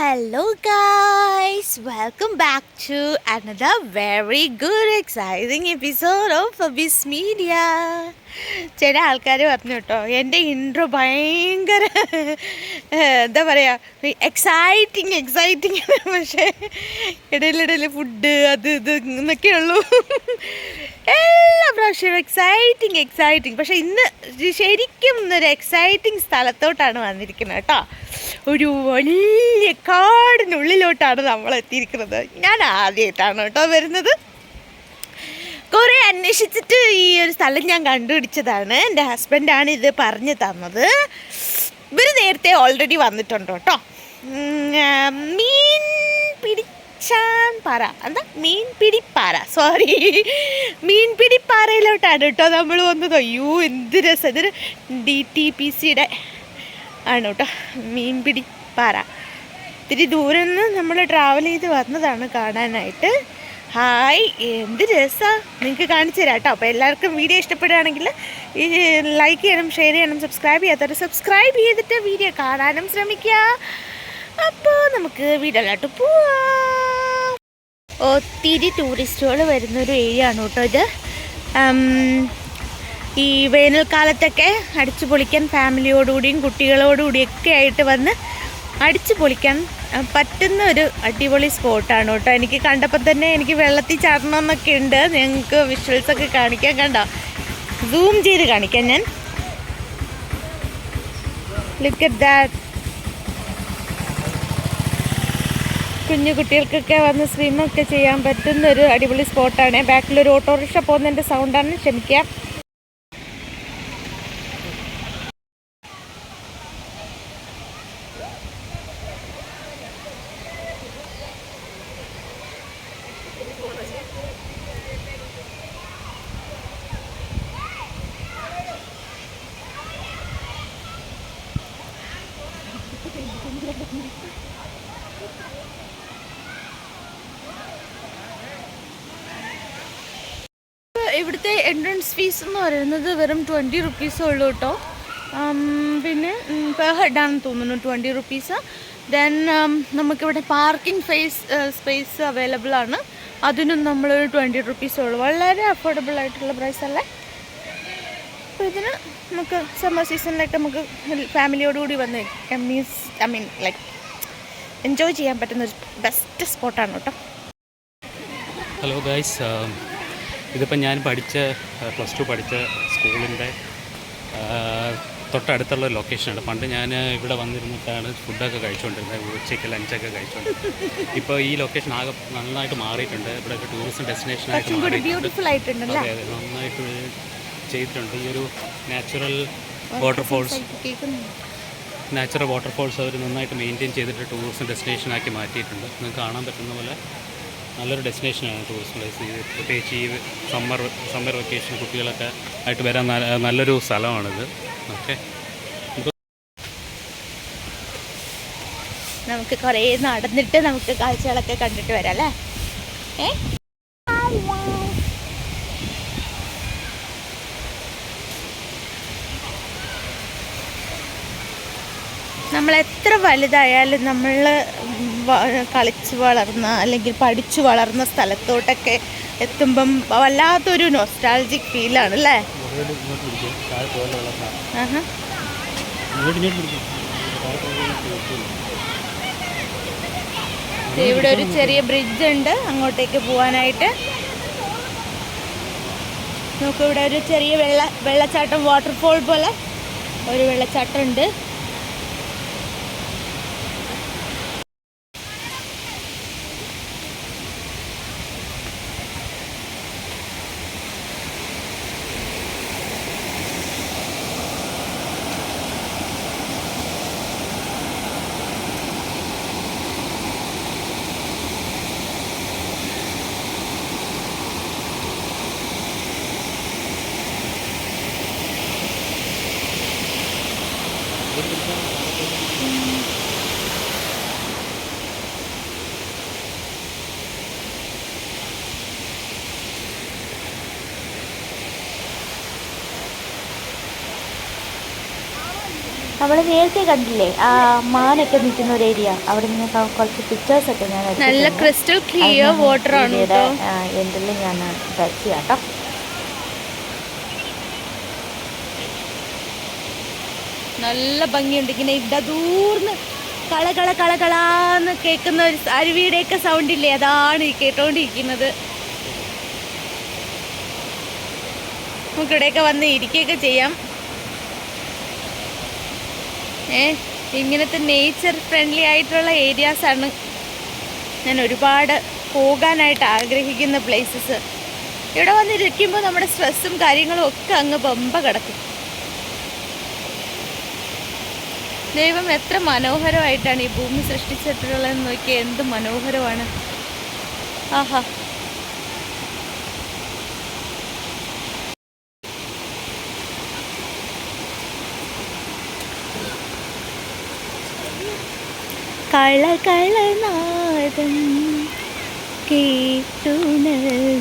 Hello, guys! Welcome back to another very good, exciting episode of Abyss Media. ചില ആൾക്കാർ പറഞ്ഞു കേട്ടോ എന്റെ ഇൻട്രോ ഭയങ്കര എന്താ പറയുക എക്സൈറ്റിങ് എക്സൈറ്റിങ് പക്ഷേ ഇടയിലിടയിൽ ഫുഡ് അത് ഇത് എന്നൊക്കെ ഉള്ളൂ. എല്ലാ പ്രാവശ്യവും എക്സൈറ്റിങ് എക്സൈറ്റിങ് പക്ഷേ ഇന്ന് ശരിക്കും ഇന്നൊരു എക്സൈറ്റിങ് സ്ഥലത്തോട്ടാണ് വന്നിരിക്കുന്നത് കേട്ടോ. ഒരു വലിയ കാടിനുള്ളിലോട്ടാണ് നമ്മൾ എത്തിയിരിക്കുന്നത്. ഞാൻ ആദ്യമായിട്ടാണ് കേട്ടോ വരുന്നത്. കുറേ അന്വേഷിച്ചിട്ട് ഈ ഒരു സ്ഥലം ഞാൻ കണ്ടുപിടിച്ചതാണ്. എന്റെ ഹസ്ബൻഡാണ് ഇത് പറഞ്ഞു തന്നത്. ഇവർ നേരത്തെ ഓൾറെഡി വന്നിട്ടുണ്ട് കേട്ടോ. മീൻ പിടിച്ചാൻ പാറ. എന്താ? മീൻ പിടിപ്പാറ. സോറി മീൻ പിടിപ്പാറയിലോട്ടാണ് കേട്ടോ നമ്മൾ വന്നത്. അയ്യോ എന്ത് രസം. ഇതൊരു ഡി ടി പി സിയുടെ ആണ് കേട്ടോ. മീൻ പിടിപ്പാറ. ഇത്തിരി ദൂരം നിന്ന് നമ്മൾ ട്രാവൽ ചെയ്ത് വന്നതാണ് കാണാനായിട്ട്. ഹായ് എന്ത് രസമാണ് നിങ്ങൾക്ക് കാണിച്ചു തരാം കേട്ടോ. അപ്പോൾ എല്ലാവർക്കും വീഡിയോ ഇഷ്ടപ്പെടുകയാണെങ്കിൽ ഈ ലൈക്ക് ചെയ്യണം ഷെയർ ചെയ്യണം സബ്സ്ക്രൈബ് ചെയ്യാത്തവർ സബ്സ്ക്രൈബ് ചെയ്തിട്ട് വീഡിയോ കാണാനും ശ്രമിക്കുക. അപ്പോൾ നമുക്ക് വീഡിയോയിലോട്ട് പോവാം. ഒത്തിരി ടൂറിസ്റ്റുകൾ വരുന്നൊരു ഏരിയ ആണ് കേട്ടോ ഇത്. ഈ വേനൽക്കാലത്തൊക്കെ അടിച്ചു പൊളിക്കാൻ ഫാമിലിയോടുകൂടിയും കുട്ടികളോടുകൂടിയൊക്കെ ആയിട്ട് വന്ന് അടിച്ചു പൊളിക്കാൻ പറ്റുന്ന ഒരു അടിപൊളി സ്പോട്ടാണ് കേട്ടോ. എനിക്ക് കണ്ടപ്പോൾ തന്നെ എനിക്ക് വെള്ളത്തിൽ ചാടണമെന്നൊക്കെ ഉണ്ട്. ഞങ്ങൾക്ക് വിഷ്വൽസ് ഒക്കെ കാണിക്കാൻ കണ്ടോ? സൂം ചെയ്ത് കാണിക്കാം ഞാൻ. ലുക്ക് അറ്റ് ദാറ്റ് കുഞ്ഞു കുട്ടികൾക്കൊക്കെ വന്ന് സ്വിമ്മൊക്കെ ചെയ്യാൻ പറ്റുന്ന ഒരു അടിപൊളി സ്പോട്ടാണ്. ബാക്കിലൊരു ഓട്ടോറിക്ഷ പോകുന്നതിന്റെ സൗണ്ടാണ് ക്ഷമിക്കുക ഇവിടുത്തെ എൻട്രൻസ് ഫീസ് എന്ന് പറയുന്നത് വെറും ട്വന്റി റുപ്പീസേ ഉള്ളൂ കേട്ടോ പിന്നെ പെർ ഹെഡാണെന്ന് തോന്നുന്നു ട്വന്റി റുപ്പീസ് ദെൻ നമുക്കിവിടെ പാർക്കിംഗ് ഫേസ് സ്പേസ് അവൈലബിൾ ആണ്. അതിനും നമ്മളൊരു ട്വന്റി റുപ്പീസേ ഉള്ളൂ. വളരെ അഫോർഡബിൾ ആയിട്ടുള്ള പ്രൈസ് അല്ലേ? അപ്പോൾ ഇതിന് നമുക്ക് സമ്മർ സീസണിലൊക്കെ നമുക്ക് ഫാമിലിയോടുകൂടി വന്ന് means I mean like enjoy ചെയ്യാൻ പറ്റുന്ന ഒരു ബെസ്റ്റ് സ്പോട്ടാണ് കേട്ടോ. ഹലോ ഗായ്സ് ഇതിപ്പോൾ ഞാൻ പഠിച്ച പ്ലസ് ടു പഠിച്ച സ്കൂളിന്റെ തൊട്ടടുത്തുള്ള ലൊക്കേഷനാണ് പണ്ട് ഞാൻ ഇവിടെ വന്നിരുന്നിട്ടാണ് ഫുഡൊക്കെ കഴിച്ചുകൊണ്ടിരുന്നത് ഉച്ചയ്ക്ക് ലഞ്ചൊക്കെ കഴിച്ചുകൊണ്ടിരുന്നത് ഇപ്പോൾ ഈ ലൊക്കേഷൻ ആകെ നന്നായിട്ട് മാറിയിട്ടുണ്ട്. ഇവിടെ ടൂറിസം ഡെസ്റ്റിനേഷൻ ആയിട്ട് മാറിയിട്ടുണ്ട്. നന്നായിട്ട് ചെയ്തിട്ടുണ്ട്. ഈ ഒരു നാച്ചുറൽ വാട്ടർഫോൾസ് നാച്ചുറൽ വാട്ടർഫോൾസ് അവർ നന്നായിട്ട് മെയിന്റെയിൻ ചെയ്തിട്ട് ടൂറിസം ഡെസ്റ്റിനേഷനാക്കി മാറ്റിയിട്ടുണ്ട്. നിങ്ങൾക്ക് കാണാൻ പറ്റുന്ന പോലെ നല്ലൊരു ഡെസ്റ്റിനേഷനാണ് ടൂറിസ്റ്റ് പ്ലേസ് ഇത് പ്രത്യേകിച്ച് ഈ സമ്മർ സമ്മർ വെക്കേഷൻ കുട്ടികളൊക്കെ ആയിട്ട് വരാൻ നല്ല- നല്ലൊരു സ്ഥലമാണിത്. ഓക്കെ നമുക്ക് കുറേ നടന്നിട്ട് നമുക്ക് കാഴ്ചകളൊക്കെ കണ്ടിട്ട് വരാം അല്ലേ? ഏ? നമ്മൾ എത്ര വലുതായാലും നമ്മൾ കളിച്ച് വളർന്ന അല്ലെങ്കിൽ പഠിച്ചു വളർന്ന സ്ഥലത്തോട്ടൊക്കെ എത്തുമ്പം വല്ലാത്തൊരു നൊസ്റ്റാൾജിക് ഫീലാണ് അല്ലേ ഇവിടെ ഒരു ചെറിയ ബ്രിഡ്ജ് ഉണ്ട്. അങ്ങോട്ടേക്ക് പോകാനായിട്ട് നമുക്ക് ഇവിടെ ഒരു ചെറിയ വെള്ള വെള്ളച്ചാട്ടം വാട്ടർഫോൾ പോലെ ഒരു വെള്ളച്ചാട്ടം ഉണ്ട്. നമ്മൾ നേരത്തെ കണ്ടില്ലേ? ആ മാനൊക്കെ നിൽക്കുന്ന ഒരു ഏരിയ അവിടെ നിന്ന് കുറച്ച് പിക്ചേഴ്സ് ഒക്കെ ഞാൻ നല്ല ക്രിസ്റ്റൽ ക്ലിയർ വാട്ടർ ആണ് എന്തെല്ലാം ഞാൻ ടച്ച് ചെയ്യാം കേട്ടോ നല്ല ഭംഗിയുണ്ട്. ഇങ്ങനെ ഇവിടെ ദൂർന്ന് കള കള കള കളാന്ന് കേൾക്കുന്ന ഒരു അരുവിയുടെയൊക്കെ സൗണ്ട് ഇല്ലേ? അതാണ് കേട്ടോണ്ടിരിക്കുന്നത്. നമുക്ക് ഇവിടെയൊക്കെ വന്ന് ഇരിക്കുകയൊക്കെ ചെയ്യാം. ഏ ഇങ്ങനത്തെ നേച്ചർ ഫ്രണ്ട്ലി ആയിട്ടുള്ള ഏരിയാസ് ആണ് ഞാൻ ഒരുപാട് പോകാനായിട്ട് ആഗ്രഹിക്കുന്ന പ്ലേസസ് ഇവിടെ വന്നിരിക്കുമ്പോൾ നമ്മുടെ സ്ട്രെസ്സും കാര്യങ്ങളും ഒക്കെ അങ്ങ് പമ്പ കിടക്കും. ദൈവം എത്ര മനോഹരമായിട്ടാണ് ഈ ഭൂമി സൃഷ്ടിച്ചിട്ടുള്ളതെന്ന് നോക്കിയാൽ എന്ത് മനോഹരമാണ്. ആഹാ. കള കളനാദം കേട്ടുണർന്നു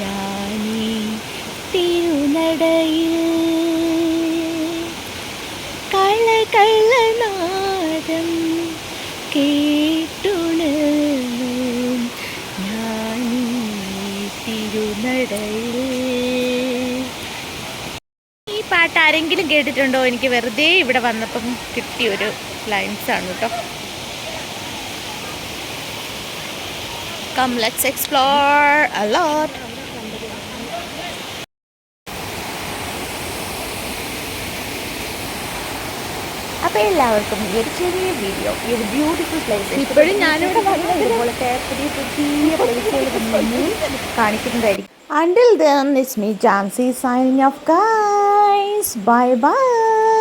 ഞാനീ തിരുനടയിൽ കള കളനാദം കേട്ടുണർന്നു ഞാനീ തിരുനടയിൽ ഈ പാട്ട് ആരെങ്കിലും കേട്ടിട്ടുണ്ടോ? എനിക്ക് വെറുതെ ഇവിടെ വന്നപ്പം കിട്ടിയൊരു ലൈൻസ് ആണ് കേട്ടോ come let's explore a lot lot അപ്പോൾ എല്ലാവർക്കും ഈ ഒരു ചെറിയ വീഡിയോ ഈ ഒരു ബ്യൂട്ടിഫുൾ പ്ലേസ് ഇപ്പോഴും ഞാനിവിടെ വന്നത് ഇതുപോലെ പുതിയ പുതിയ പ്ലേസുകൾ കാണിക്കുന്നതായിരിക്കും. Until then, it's me, Jansi, signing off, guys. Bye bye.